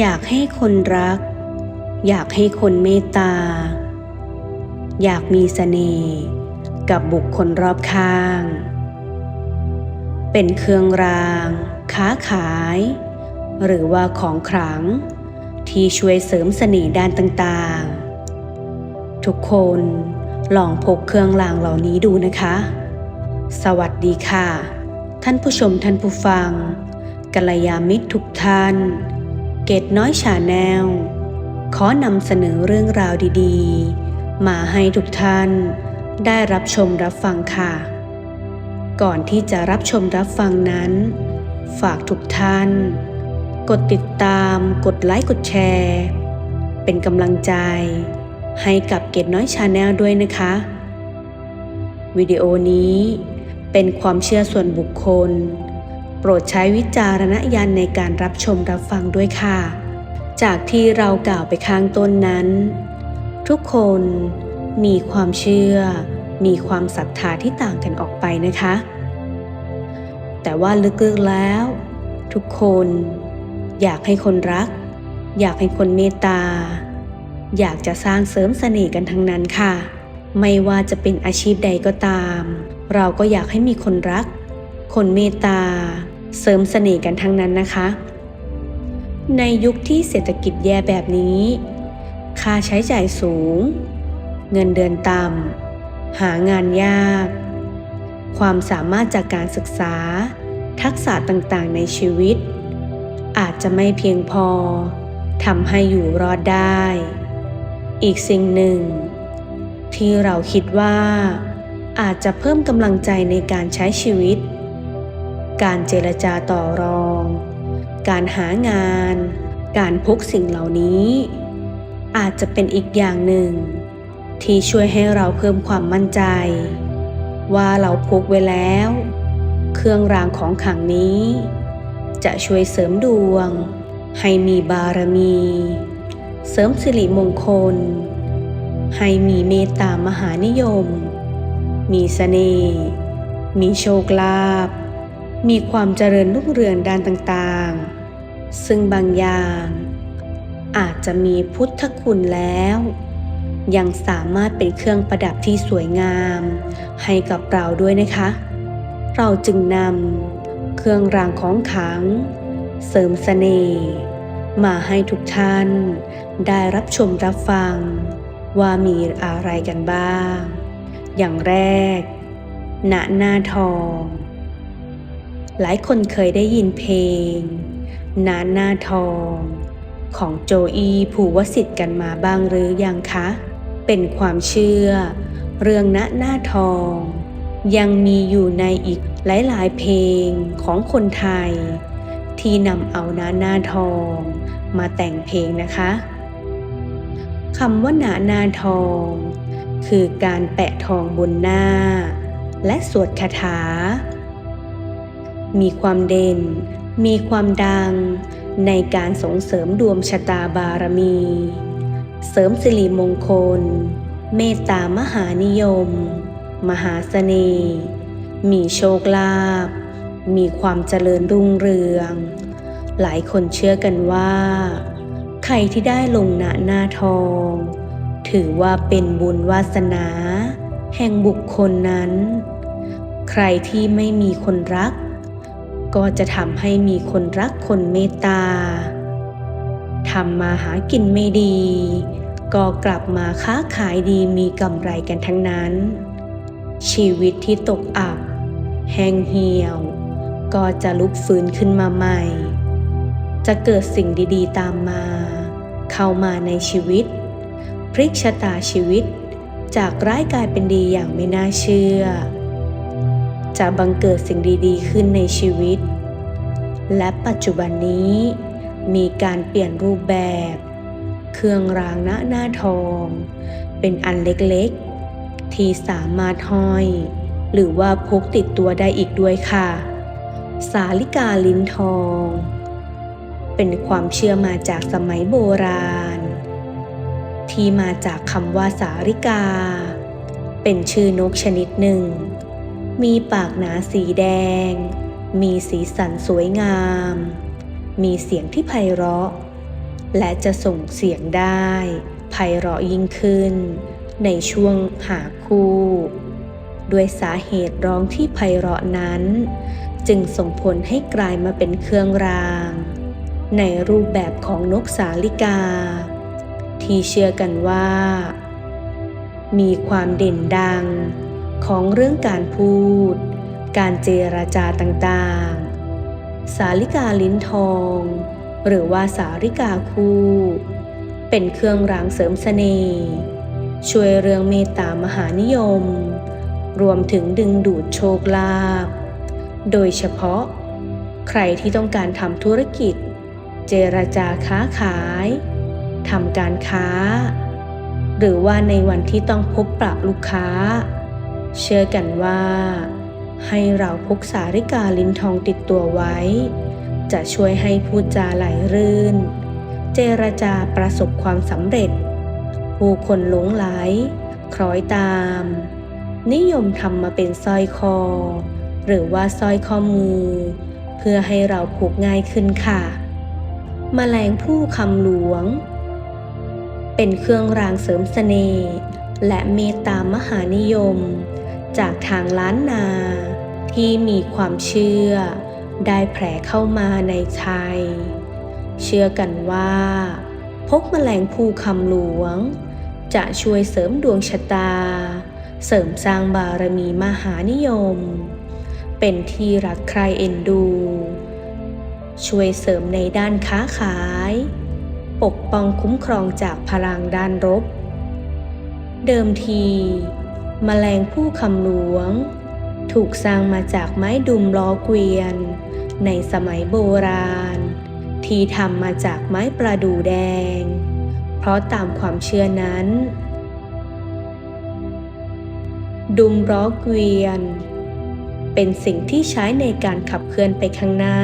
อยากให้คนรัก อยากให้คนเมตตา อยากมีเสน่ห์กับบุคคลรอบข้าง เป็นเครื่องราง ค้าขาย หรือว่าของขลัง ที่ช่วยเสริมเสน่ห์ด้านต่างๆ ทุกคนลองพกเครื่องรางเหล่านี้ดูนะคะ สวัสดีค่ะ ท่านผู้ชมท่านผู้ฟังกัลยาณมิตรทุกท่าน เกตน้อยชาแนล ขอนำเสนอเรื่องราวดีๆ มาให้ทุกท่านได้รับชมรับฟังค่ะ ก่อนที่จะรับชมรับฟังนั้น ฝากทุกท่าน กดติดตาม กดไลค์ กดแชร์ เป็นกำลังใจ ให้กับเกตน้อยชาแนลด้วยนะคะ วิดีโอนี้เป็นความเชื่อส่วนบุคคล โปรดใช้วิจารณญาณในการรับชมรับฟังด้วยค่ะ จากที่เรากล่าวไปข้างต้นนั้น ทุกคนมีความเชื่อ มีความศรัทธาที่ต่างกันออกไปนะคะ แต่ว่าลึกๆแล้ว ทุกคนอยากให้คนรัก อยากให้คนเมตตา อยากจะสร้างเสริมเสน่ห์กันทั้งนั้นค่ะ ไม่ว่าจะเป็นอาชีพใดก็ตาม เราก็อยากให้มีคนรัก คนเมตตา เสริมเสน่ห์กันทั้งนั้นนะคะ ในยุคที่เศรษฐกิจแย่แบบนี้ ค่าใช้จ่ายสูง เงินเดือนต่ำ หางานยาก ความสามารถจากการศึกษา ทักษะต่างๆในชีวิต อาจจะไม่เพียงพอทำให้อยู่รอดได้ อีกสิ่งหนึ่ง ที่เราคิดว่าอาจจะเพิ่มกำลังใจในการใช้ชีวิต การเจรจาต่อรอง การหางาน การพกสิ่งเหล่านี้ อาจจะเป็นอีกอย่างหนึ่ง ที่ช่วยให้เราเพิ่มความมั่นใจ ว่าเราพกไว้แล้ว เครื่องรางของขังนี้ จะช่วยเสริมดวง ให้มีบารมี เสริมสิริมงคล ให้มีเมตตามหานิยม มีเสน่ห์มีโชคลาภ มีความเจริญรุ่งเรืองด้านต่างๆ ซึ่งบางอย่าง อาจจะมีพุทธคุณแล้ว ยังสามารถเป็นเครื่องประดับที่สวยงาม ให้กับเราด้วยนะคะ เราจึงนำเครื่องรางของขลัง เสริมเสน่ห์มาให้ทุกท่าน ได้รับชมรับฟัง ว่ามีอะไรกันบ้าง อย่างแรก ณ หน้าทอง หลายคนเคยได้ยินเพลงณหน้าทอง ของโจอีภูวสิทธิ์กันมาบ้างหรือยังคะ เป็นความเชื่อ เรื่องณหน้าทอง ยังมีอยู่ในอีกหลายๆ เพลงของคนไทย ที่นำเอาณหน้าทอง มาแต่งเพลงนะคะคำว่าณหน้าทอง คือการแปะทองบนหน้า และสวดคาถา มีความเด่น มีความดัง ในการส่งเสริมดวงชะตาบารมี เสริมสิริมงคล เมตตามหานิยม มหาเสน่ห์ มีโชคลาภ มีความเจริญรุ่งเรือง หลายคนเชื่อกันว่า ใครที่ได้ลงณหน้าทอง ถือว่าเป็นบุญวาสนา แห่งบุคคลนั้น ใครที่ไม่มีคนรัก ก็จะทำให้มีคนรักคนเมตตาทำมาหากินไม่ดี ก็กลับมาค้าขายดีมีกำไรกันทั้งนั้น ชีวิตที่ตกอับ แห้งเหี่ยว ก็จะลุกฟื้นขึ้นมาใหม่ จะเกิดสิ่งดีๆตามมา เข้ามาในชีวิต พลิกชะตาชีวิต จากร้ายกลายเป็นดีอย่างไม่น่าเชื่อ จะบังเกิดสิ่งดีๆ ขึ้นในชีวิต และปัจจุบันนี้มีการเปลี่ยนรูปแบบ เครื่องรางณหน้าทอง เป็นอันเล็กๆ ที่สามารถห้อย หรือว่าพกติดตัวได้อีกด้วยค่ะ สาลิกาลิ้นทอง เป็นความเชื่อมาจากสมัยโบราณ ที่มาจากคำว่าสาริกา เป็นชื่อนกชนิดหนึ่ง มีปากหนาสีแดง มีสีสันสวยงาม มีเสียงที่ไพเราะ และจะส่งเสียงได้ไพเราะยิ่งขึ้น ในช่วงหาคู่ ด้วยสาเหตุร้องที่ไพเราะนั้น จึงส่งผลให้กลายมาเป็นเครื่องราง ในรูปแบบของนกสาลิกา ที่เชื่อกันว่า มีความเด่นดัง ของเรื่องการพูด การเจรจาต่างๆ สาลิกาลิ้นทอง หรือว่าสาลิกาคู่ เป็นเครื่องรางเสริมเสน่ห์ช่วยเรื่องเมตตามหานิยม รวมถึงดึงดูดโชคลาภโดยเฉพาะ ใครที่ต้องการทำธุรกิจ เจรจาค้าขายทำการค้า หรือว่าในวันที่ต้องพบปรับลูกค้า เชื่อกันว่า ให้เราพกสาริกาลิ้นทองติดตัวไว้ จะช่วยให้พูดจาไหลรื่น เจรจาประสบความสำเร็จ ผู้คนหลงไหลคล้อยตาม นิยมทำมาเป็นสร้อยคอ หรือว่าสร้อยข้อมือ เพื่อให้เราผูกง่ายขึ้นค่ะมแมลงผู้คำหลวง เป็นเครื่องรางเสริมเสน่ห์และเมตตามหานิยม จากทางล้านนา ที่มีความเชื่อ ได้แผ่เข้ามาในไทย เชื่อกันว่า พกแมลงภูคำหลวง จะช่วยเสริมดวงชะตา เสริมสร้างบารมีมหานิยม เป็นที่รักใครเอ็นดู ช่วยเสริมในด้านค้าขาย ปกป้องคุ้มครองจากพลังด้านรบ เดิมที มแมลงผู้คำหลวง ถูกสร้างมาจากไม้ดุมล้อเกวียน ในสมัยโบราณ ที่ทำมาจากไม้ประดู่แดง เพราะตามความเชื่อนั้น ดุมล้อเกวียน เป็นสิ่งที่ใช้ในการขับเคลื่อนไปข้างหน้า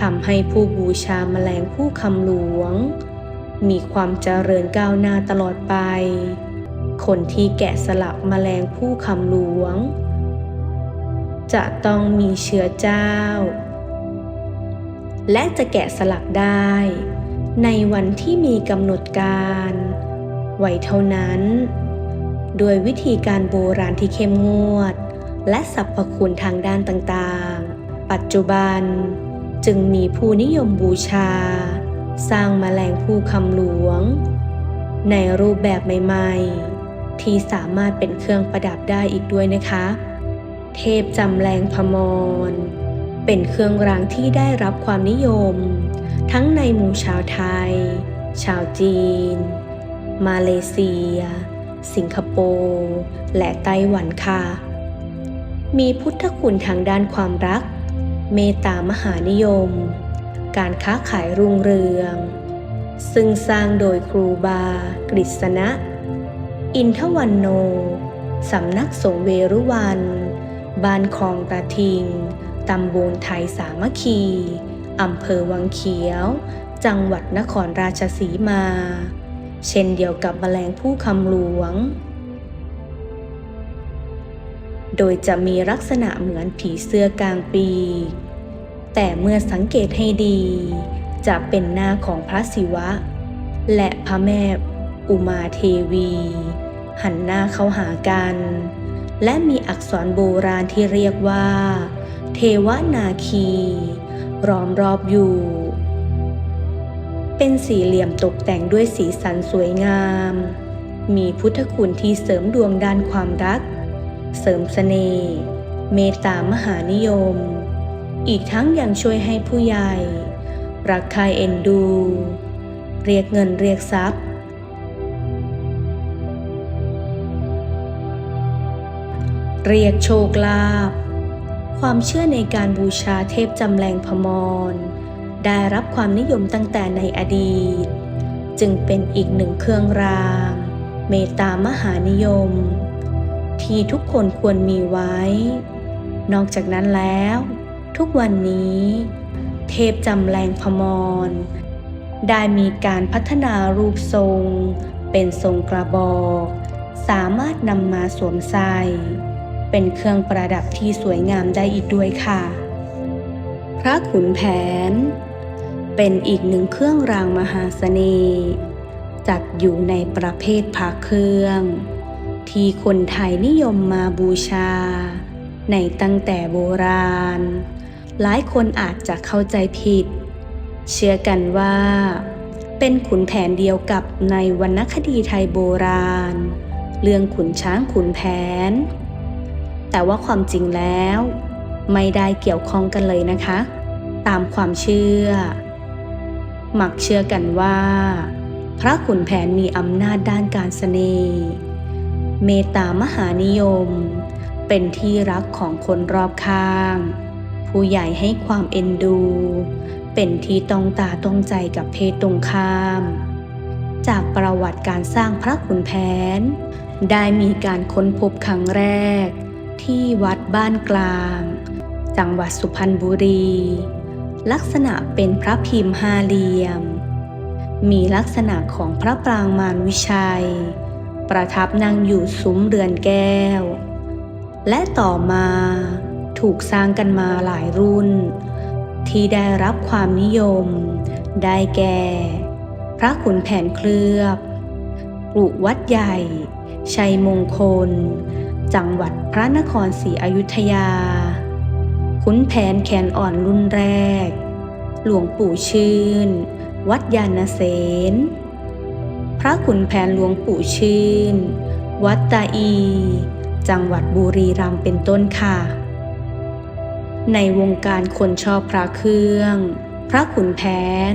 ทำให้ผู้บูชาแมลงผู้คำหลวง มีความเจริญก้าวหน้าตลอดไป คนที่แกะสลักแมลงผู้คำหลวง จะต้องมีเชื้อเจ้า และจะแกะสลักได้ ในวันที่มีกำหนดการ ไว้เท่านั้น โดยวิธีการโบราณที่เข้มงวด และสรรพคุณทางด้านต่างๆ ปัจจุบันจึงมีผู้นิยมบูชา สร้างมแมลงผู้คำหลวง ในรูปแบบใหม่ ๆ ที่สามารถเป็นเครื่องประดับได้อีกด้วยนะคะ เทพจำแรงพมร เป็นเครื่องรางที่ได้รับความนิยม ทั้งในหมู่ชาวไทย ชาวจีน มาเลเซีย สิงคโปร์และไต้หวันค่ะ มีพุทธคุณทางด้านความรัก เมตตามหานิยม การค้าขายรุ่งเรือง ซึ่งสร้างโดยครูบากฤษณะ อินทวันโน สำนักสงเวรุวัน บ้านคลองตะทิง ตำบลไทยสามัคคี อำเภอวังเขียว จังหวัดนครราชสีมา เช่นเดียวกับแมลงผู้คำหลวง โดยจะมีลักษณะเหมือนผีเสื้อกลางปีแต่เมื่อสังเกตให้ดี จะเป็นหน้าของพระศิวะ และพระแม่อุมาเทวี หันหน้าเข้าหากัน และมีอักษรโบราณที่เรียกว่า เทวนาคีร้อมรอบอยู่ เป็นสี่เหลี่ยมตกแต่งด้วยสีสันสวยงาม มีพุทธคุณที่เสริมดวงด้านความรัก เสริมสเสน่ห์เมตตามหานิยม อีกทั้งยังช่วยให้ผู้ใหญ่ รักใครเอ็นดู เรียกเงินเรียกทรัพย์ เรียกโชคลาภความเชื่อในการบูชาเทพจำแรงพมร ได้รับความนิยมตั้งแต่ในอดีต จึงเป็นอีกหนึ่งเครื่องราง เมตตามหานิยม ที่ทุกคนควรมีไว้ นอกจากนั้นแล้ว ทุกวันนี้ เทพจำแรงพมร ได้มีการพัฒนารูปทรง เป็นทรงกระบอก สามารถนำมาสวมใส่ เป็นเครื่องประดับที่สวยงามได้อีกด้วยค่ะ พระขุนแผน เป็นอีกหนึ่งเครื่องรางมหาเสน่ห์จัดอยู่ในประเภทพระเครื่อง ที่คนไทยนิยมมาบูชา ในตั้งแต่โบราณ หลายคนอาจจะเข้าใจผิด เชื่อกันว่า เป็นขุนแผนเดียวกับในวรรณคดีไทยโบราณ เรื่องขุนช้างขุนแผน แต่ว่าความจริงแล้ว ไม่ได้เกี่ยวข้องกันเลยนะคะ ตามความเชื่อ มักเชื่อกันว่า พระขุนแผนมีอำนาจด้านการเสน่ห์เมตตามหานิยม เป็นที่รักของคนรอบข้าง ผู้ใหญ่ให้ความเอ็นดู เป็นที่ต้องตาต้องใจกับเพศตรงข้าม จากประวัติการสร้างพระขุนแผน ได้มีการค้นพบครั้งแรก ที่วัดบ้านกลาง จังหวัดสุพรรณบุรี ลักษณะเป็นพระพิมพ์ห้าเหลี่ยม มีลักษณะของพระปรางมารวิชัย ประทับนั่งอยู่ซุ้มเรือนแก้ว และต่อมาถูกสร้างกันมาหลายรุ่น ที่ได้รับความนิยม ได้แก่ พระขุนแผนเคลือบ กรุวัดใหญ่ ชัยมงคล จังหวัดพระนครศรีอยุธยา ขุนแผนแขนอ่อนรุ่นแรก หลวงปู่ชื่น วัดยานเสน พระขุนแผนหลวงปู่ชื่น วัดตาอี จังหวัดบุรีรัมย์เป็นต้นค่ะ ในวงการคนชอบพระเครื่อง พระขุนแผน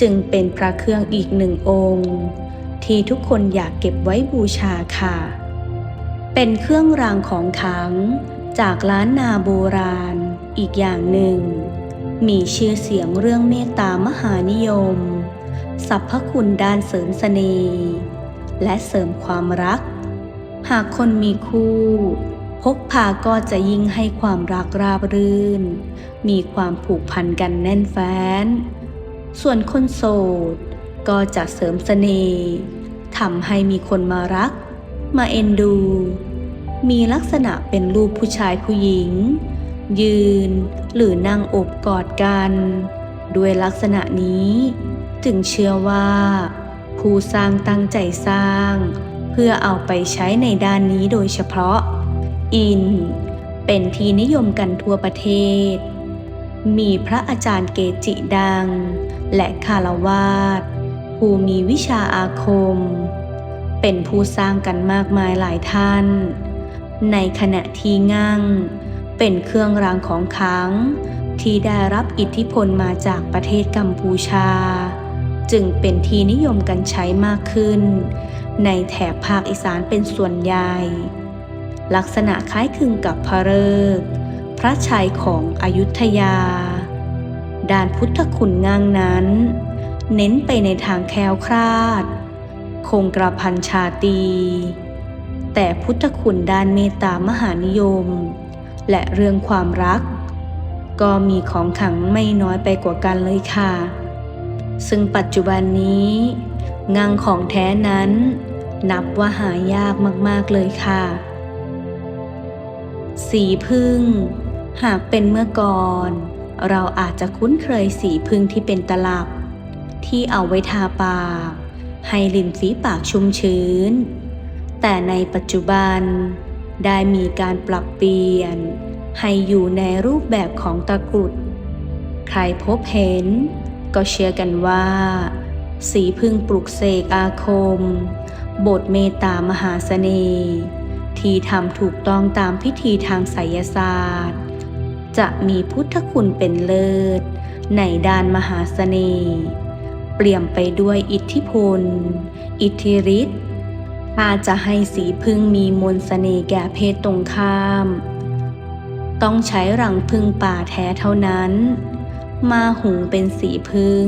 จึงเป็นพระเครื่องอีกหนึ่งองค์ ที่ทุกคนอยากเก็บไว้บูชาค่ะ เป็นเครื่องรางของขลัง จากล้านนาโบราณ อีกอย่างหนึ่ง มีชื่อเสียงเรื่องเมตตามหานิยมสรรพคุณด้านเสริมเสน่ห์และเสริมความรัก หากคนมีคู่ พกพาก็จะยิ่งให้ความรักราบรื่น มีความผูกพันกันแน่นแฟ้น ส่วนคนโสดก็จะเสริมเสน่ห์ทำให้มีคนมารัก มาเอ็นดู มีลักษณะเป็นรูปผู้ชายผู้หญิง ยืนหรือนั่งอบกอดกัน ด้วยลักษณะนี้ จึงเชื่อว่า ผู้สร้างตั้งใจสร้าง เพื่อเอาไปใช้ในด้านนี้โดยเฉพาะ อิน เป็นที่นิยมกันทั่วประเทศ มีพระอาจารย์เกจิดัง และคารวาสผู้มีวิชาอาคม เป็นผู้สร้างกันมากมายหลายท่าน ในขณะที่งั่ง เป็นเครื่องรางของขลัง ที่ได้รับอิทธิพลมาจากประเทศกัมพูชา จึงเป็นที่นิยมกันใช้มากขึ้น ในแถบภาคอีสานเป็นส่วนใหญ่ ลักษณะคล้ายคลึงกับพระฤกษ์พระชัยของอยุธยา ด้านพุทธคุณง่างนั้น เน้นไปในทางแคล้วคลาด คงกระพันชาตี แต่พุทธคุณด้านเมตตามหานิยม และเรื่องความรัก ก็มีของขังไม่น้อยไปกว่ากันเลยค่ะ ซึ่งปัจจุบันนี้ งังของแท้นั้น นับว่าหายากมากๆเลยค่ะ สีพึ่ง หากเป็นเมื่อก่อน เราอาจจะคุ้นเคยสีพึ่งที่เป็นตลับ ที่เอาไว้ทาปาก ให้ริมฝีปากชุ่มชื้น แต่ในปัจจุบันได้มีการปรับเปลี่ยน ให้อยู่ในรูปแบบของตะกรุด ใครพบเห็น ก็เชื่อกันว่า สีพึ่งปลุกเสกอาคม บทเมตตามหาเสน่ห์ที่ทำถูกต้องตามพิธีทางไสยศาสตร์ จะมีพุทธคุณเป็นเลิศ ในด้านมหาเสน่ห์ ปลี่ยมไปด้วยอิทธิพล อิทธิฤทธิ์ถ้าจจะให้สีพึ่งมีมนต์เสน่ห์แก่เพศตรงข้าม ต้องใช้รังพึ่งป่าแท้เท่านั้น มาหุงเป็นสีพึ่ง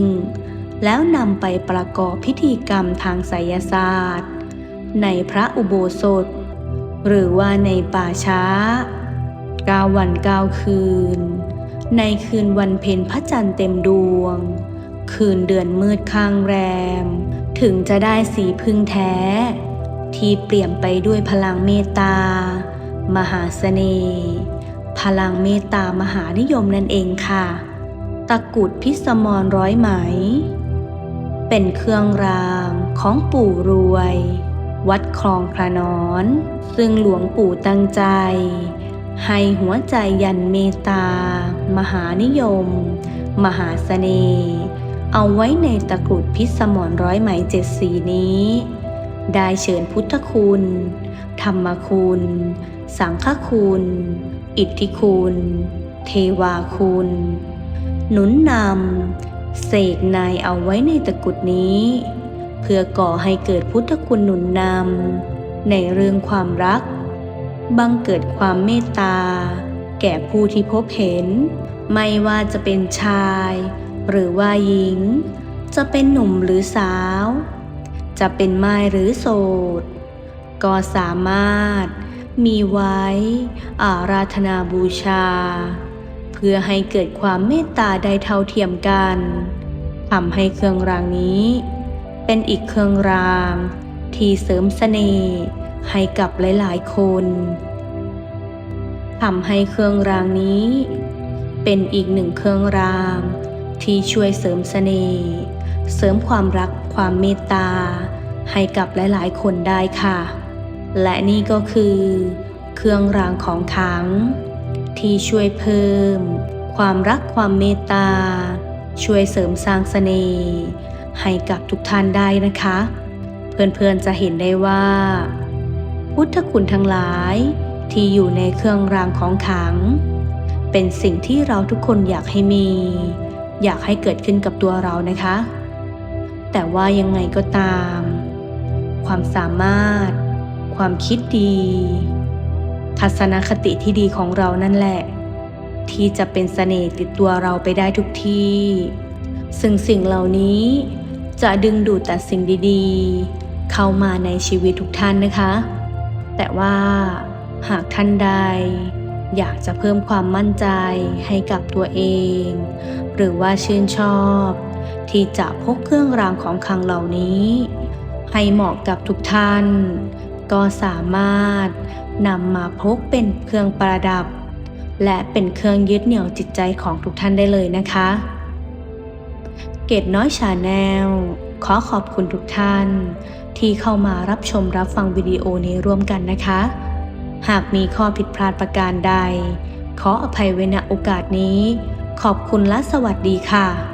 แล้วนำไปประกอบพิธีกรรมทางไสยศาสตร์ ในพระอุโบสถ หรือว่าในป่าช้าก้าวันก้าคืน ในคืนวันเพ็ญพระจันทร์เต็มดวง คืนเดือนมืดข้างแรม ถึงจะได้สีพึ่งแท้ ที่เปลี่ยมไปด้วยพลังเมตตา มหาเสน่ห์ พลังเมตตามหานิยมนั่นเองค่ะ ตะกุดพิสมรร้อยไหม เป็นเครื่องรางของปู่รวย วัดคลองพระนอน ซึ่งหลวงปู่ตั้งใจ ให้หัวใจยันเมตตามหานิยม มหาเสน่ห์ เอาไว้ในตะกรุดพิสมรร้อยไหมเจ็ดสีนี้ ได้เชิญพุทธคุณ ธรรมคุณ สังฆคุณ อิทธิคุณ เทวาคุณ หนุนนำเสกนายเอาไว้ในตะกรุดนี้ เพื่อก่อให้เกิดพุทธคุณหนุนนำในเรื่องความรัก บังเกิดความเมตตา แก่ผู้ที่พบเห็น ไม่ว่าจะเป็นชาย หรือว่าหญิง จะเป็นหนุ่มหรือสาว จะเป็นไม้หรือโสด ก็สามารถมีไว้อาราธนาบูชา เพื่อให้เกิดความเมตตาได้เท่าเทียมกันทำให้เครื่องรางนี้ เป็นอีกเครื่องรางที่เสริมเสน่ห์ให้กับหลายๆ คนทำให้เครื่องรางนี้ เป็นอีกหนึ่งเครื่องราง ที่ช่วยเสริมเสน่ห์เสริมความรักความเมตตา ให้กับหลาย ๆ คนได้ค่ะ และนี่ก็คือ เครื่องรางของขลัง ที่ช่วยเพิ่ม ความรักความเมตตา ช่วยเสริมสร้างเสน่ห์ให้กับทุกท่านได้นะคะ เพื่อน ๆ จะเห็นได้ว่า พุทธคุณทั้งหลายที่อยู่ในเครื่องรางของขลัง เป็นสิ่งที่เราทุกคนอยากให้มี อยากให้เกิดขึ้นกับตัวเรานะคะ แต่ว่ายังไงก็ตาม ความสามารถ ความคิดดี ทัศนคติที่ดีของเรานั่นแหละ ที่จะเป็นเสน่ห์ติดตัวเราไปได้ทุกที่ ซึ่งสิ่งเหล่านี้จะดึงดูดแต่สิ่งดีๆ เข้ามาในชีวิตทุกท่านนะคะ แต่ว่าหากท่านใด อยากจะเพิ่มความมั่นใจให้กับตัวเอง หรือว่าชื่นชอบ ที่จะพกเครื่องรางของขลังเหล่านี้ ให้เหมาะกับทุกท่าน ก็สามารถนำมาพกเป็นเครื่องประดับ และเป็นเครื่องยึดเหนี่ยวจิตใจของทุกท่านได้เลยนะคะ เกตน้อยชาแนลขอขอบคุณทุกท่าน ที่เข้ามารับชมรับฟังวิดีโอนี้ร่วมกันนะคะ หากมีข้อผิดพลาดประการใด ขออภัยไว้ณโอกาสนี้ ขอบคุณและสวัสดีค่ะ